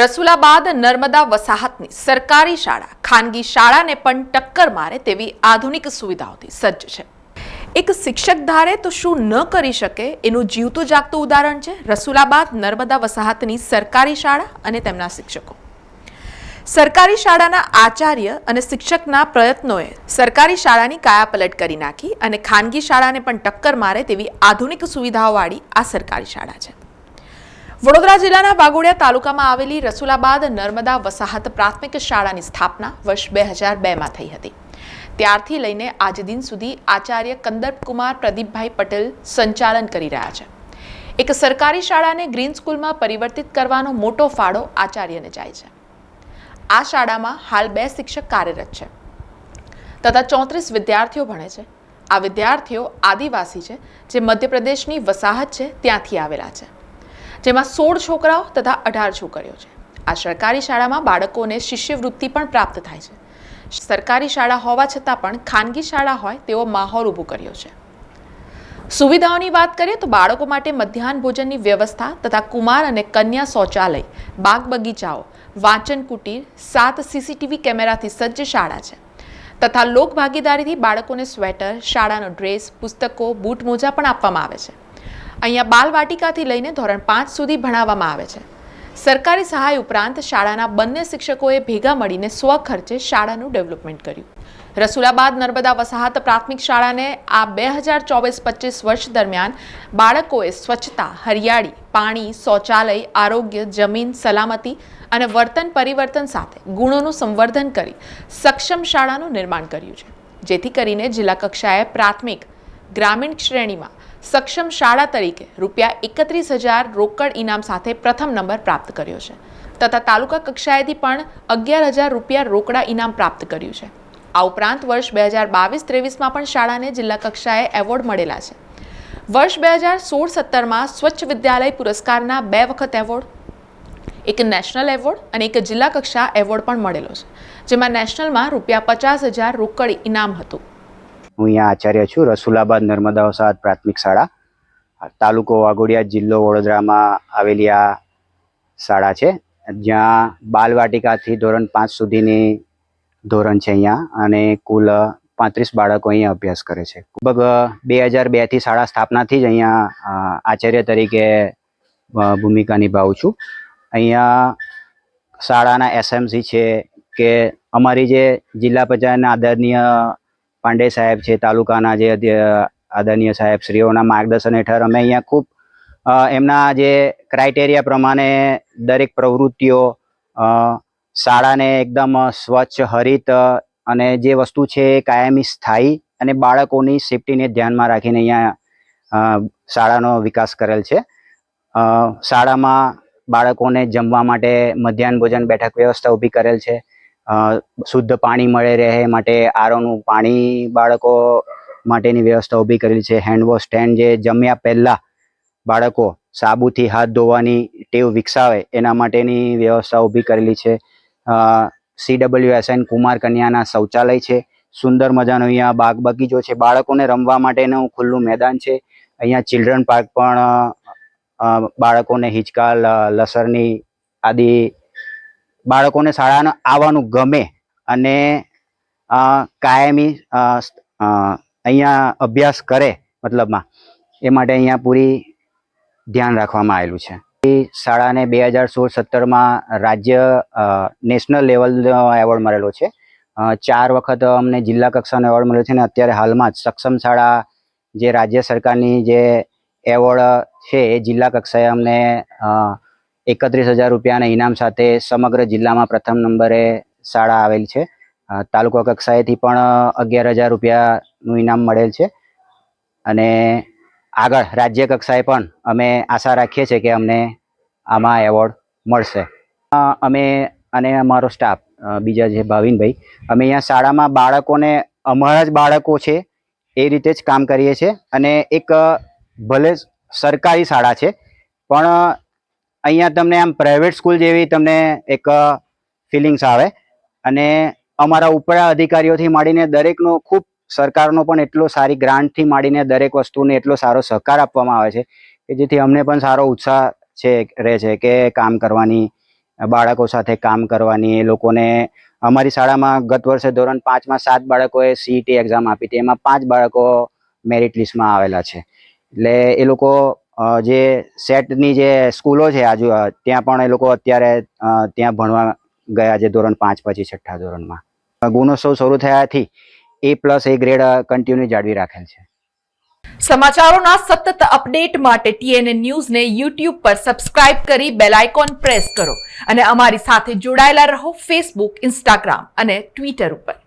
રસુલાબાદ નર્મદા વસાહતની સરકારી શાળા, ખાનગી શાળાને પણ ટક્કર મારે તેવી આધુનિક સુવિધાઓથી સજ્જ છે. એક શિક્ષક ધારે તો શું ન કરી શકે એનું જીવતું જાગતું ઉદાહરણ છે રસુલાબાદ નર્મદા વસાહતની સરકારી શાળા અને તેમના શિક્ષકો. સરકારી શાળાના આચાર્ય અને શિક્ષકના પ્રયત્નોએ સરકારી શાળાની કાયાપલટ કરી નાખી અને ખાનગી શાળાને પણ ટક્કર મારે તેવી આધુનિક સુવિધાઓવાળી આ સરકારી શાળા છે. વડોદરા જિલ્લાના વાગોડિયા તાલુકામાં આવેલી રસુલાબાદ નર્મદા વસાહત પ્રાથમિક શાળાની સ્થાપના વર્ષ બે હજાર બેમાં થઈ હતી. ત્યારથી લઈને આજ દિન સુધી આચાર્ય કંદર્પકુમાર પ્રદીપભાઈ પટેલ સંચાલન કરી રહ્યા છે. એક સરકારી શાળાને ગ્રીન સ્કૂલમાં પરિવર્તિત કરવાનો મોટો ફાળો આચાર્યને જાય છે. આ શાળામાં હાલ બે શિક્ષક કાર્યરત છે. તથા ચોત્રીસ વિદ્યાર્થીઓ ભણે છે. આ વિદ્યાર્થીઓ આદિવાસી છે, જે મધ્યપ્રદેશની વસાહત છે, ત્યાંથી આવેલા છે. જેમાં સોળ છોકરાઓ તથા અઢાર છોકરીઓ છે. આ સરકારી શાળામાં બાળકોને શિષ્યવૃત્તિ પણ પ્રાપ્ત થાય છે. સરકારી શાળા હોવા છતાં પણ ખાનગી શાળા હોય તેવો માહોલ ઊભો કર્યો છે. સુવિધાઓની વાત કરીએ તો બાળકો માટે મધ્યાહન ભોજનની વ્યવસ્થા તથા કુમાર અને કન્યા શૌચાલય, બાગ બગીચાઓ, વાંચન કુટીર, સાત સીસીટીવી કેમેરાથી સજ્જ શાળા છે. તથા લોક ભાગીદારીથી બાળકોને સ્વેટર, શાળાનો ડ્રેસ, પુસ્તકો, બૂટ મોજા પણ આપવામાં આવે છે. અહીંયા બાલવાટિકાથી લઈને ધોરણ પાંચ સુધી ભણાવવામાં આવે છે. સરકારી સહાય ઉપરાંત શાળાના બંને શિક્ષકોએ ભેગા મળીને સ્વખર્ચે શાળાનું ડેવલપમેન્ટ કર્યું. રસુલાબાદ નર્મદા વસાહત પ્રાથમિક શાળાને આ બે હજાર ચોવીસ પચીસ વર્ષ દરમિયાન બાળકોએ સ્વચ્છતા, હરિયાળી, પાણી, શૌચાલય, આરોગ્ય, જમીન, સલામતી અને વર્તન પરિવર્તન સાથે ગુણોનું સંવર્ધન કરી સક્ષમ શાળાનું નિર્માણ કર્યું છે. જેથી કરીને જિલ્લા કક્ષાએ પ્રાથમિક, ગ્રામીણ શ્રેણીમાં સક્ષમ શાળા તરીકે રૂપિયા એકત્રીસ હજાર રોકડ ઇનામ સાથે પ્રથમ નંબર પ્રાપ્ત કર્યો છે. તથા તાલુકા કક્ષાએથી પણ અગિયાર હજાર રૂપિયા રોકડા ઇનામ પ્રાપ્ત કર્યું છે. આ ઉપરાંત વર્ષ બે હજાર બાવીસ ત્રેવીસમાં પણ શાળાને જિલ્લા કક્ષાએ એવોર્ડ મળેલા છે. વર્ષ બે હજાર સોળ સત્તરમાં સ્વચ્છ વિદ્યાલય પુરસ્કારના બે વખત એવોર્ડ, એક નેશનલ એવોર્ડ અને એક જિલ્લા કક્ષા એવોર્ડ પણ મળેલો છે, જેમાં નેશનલમાં રૂપિયા પચાસ હજાર રોકડ ઇનામ હતું. હું અહીંયા આચાર્ય છું, રસુલાબાદ નર્મદા વસાહત પ્રાથમિક શાળા. તાલુકો વાઘોડિયા જિલ્લો વડોદરામાં આવેલી આ શાળા છે. જ્યાં બાલવાટિકાથી ધોરણ પાંચ સુધીની ધોરણ છે અહીંયા અને કુલ પાંત્રીસ બાળકો અહીંયા અભ્યાસ કરે છે. લગભગ બે હજાર બેથી શાળા સ્થાપનાથી જ અહીંયા આચાર્ય તરીકે ભૂમિકા નિભાવું છું. અહીંયા શાળાના એસએમસી છે કે અમારી જે જિલ્લા પંચાયતના આદરણીય પાંડે સાહેબ છે, તાલુકાના જે આદરણીય સાહેબ શ્રીઓના માર્ગદર્શન હેઠળ અમે અહીંયા ખૂબ એમના જે ક્રાઇટેરિયા પ્રમાણે દરેક પ્રવૃત્તિઓ શાળાને એકદમ સ્વચ્છ, હરિત અને જે વસ્તુ છે એ કાયમી સ્થાયી અને બાળકોની સેફટીને ધ્યાનમાં રાખીને અહીંયા શાળાનો વિકાસ કરેલ છે. શાળામાં બાળકોને જમવા માટે મધ્યાહન ભોજન, બેઠક વ્યવસ્થા ઊભી કરેલ છે. શુદ્ધ પાણી મળે રહે માટે આરોનું પાણી બાળકો માટેની વ્યવસ્થા ઊભી કરેલી છે. હેન્ડવોશ સ્ટેન્ડ જે જમ્યા પહેલાં બાળકો સાબુથી હાથ ધોવાની ટેવ વિકસાવે એના માટેની વ્યવસ્થા ઊભી કરેલી છે. સીડબ્લ્યુએસએન કુમાર કન્યાના શૌચાલય છે. સુંદર મજાનો અહીંયા બાગ બગીચો છે. બાળકોને રમવા માટેનું ખુલ્લું મેદાન છે. અહીંયા ચિલ્ડ્રન પાર્ક પણ બાળકોને હિંચકા લસરની આદિ બાળકોને શાળાને આવવાનું ગમે અને કાયમી અહીંયા અભ્યાસ કરે મતલબમાં, એ માટે અહીંયા પૂરી ધ્યાન રાખવામાં આવેલું છે. શાળાને બે હજાર સોળ સત્તરમાં રાજ્ય નેશનલ લેવલ એવોર્ડ મળેલો છે. ચાર વખત અમને જિલ્લા કક્ષાનો એવોર્ડ મળ્યો છે અને અત્યારે હાલમાં જ સક્ષમ શાળા જે રાજ્ય સરકારની જે એવોર્ડ છે એ જિલ્લા કક્ષાએ અમને એકત્રીસ હજાર રૂપિયાના ઇનામ સાથે સમગ્ર જિલ્લામાં પ્રથમ નંબરે શાળા આવેલ છે. તાલુકા કક્ષાએથી પણ અગિયાર હજાર રૂપિયાનું ઇનામ મળેલ છે. અને આગળ રાજ્ય કક્ષાએ પણ અમે આશા રાખીએ છીએ કે અમને આમાં એવોર્ડ મળશે. અમે અને અમારો સ્ટાફ બીજા જે ભાવિનભાઈ, અમે અહીંયા શાળામાં બાળકોને, અમારા જ બાળકો છે એ રીતે જ કામ કરીએ છીએ. અને એક, ભલે સરકારી શાળા છે, પણ અહીંયા તમને આમ પ્રાઇવેટ સ્કૂલ જેવી તમને એક ફિલિંગ્સ આવે. અને અમારા ઉપરા અધિકારીઓથી માંડીને દરેકનો, ખૂબ સરકારનો પણ એટલો સારી ગ્રાન્ટથી માંડીને દરેક વસ્તુને એટલો સારો સહકાર આપવામાં આવે છે કે જેથી અમને પણ સારો ઉત્સાહ છે, રહે છે કે કામ કરવાની, બાળકો સાથે કામ કરવાની, એ લોકોને અમારી શાળામાં ગત વર્ષે ધોરણ પાંચમાં સાત બાળકોએ સીઈટી એક્ઝામ આપી હતી. એમાં પાંચ બાળકો મેરિટ લિસ્ટમાં આવેલા છે. એટલે એ લોકો જે સેટની જે સ્કૂલો છે આજુ ત્યાં પણ એ લોકો અત્યારે ત્યાં ભણવા ગયા છે ધોરણ પાંચ પછી છઠ્ઠા ધોરણમાં. ગુણોત્સવ શરૂ થયાથી A plus A grade continue જાળવી રાખેલ છે. સમાચારોના સતત અપડેટ માટે ટીએનએ ન્યૂઝને યુટ્યુબ પર સબસ્ક્રાઇબ કરી બેલ આઇકોન પ્રેસ કરો અને અમારી સાથે જોડાયેલા રહો ફેસબુક ઇન્સ્ટાગ્રામ અને ટ્વિટર ઉપર.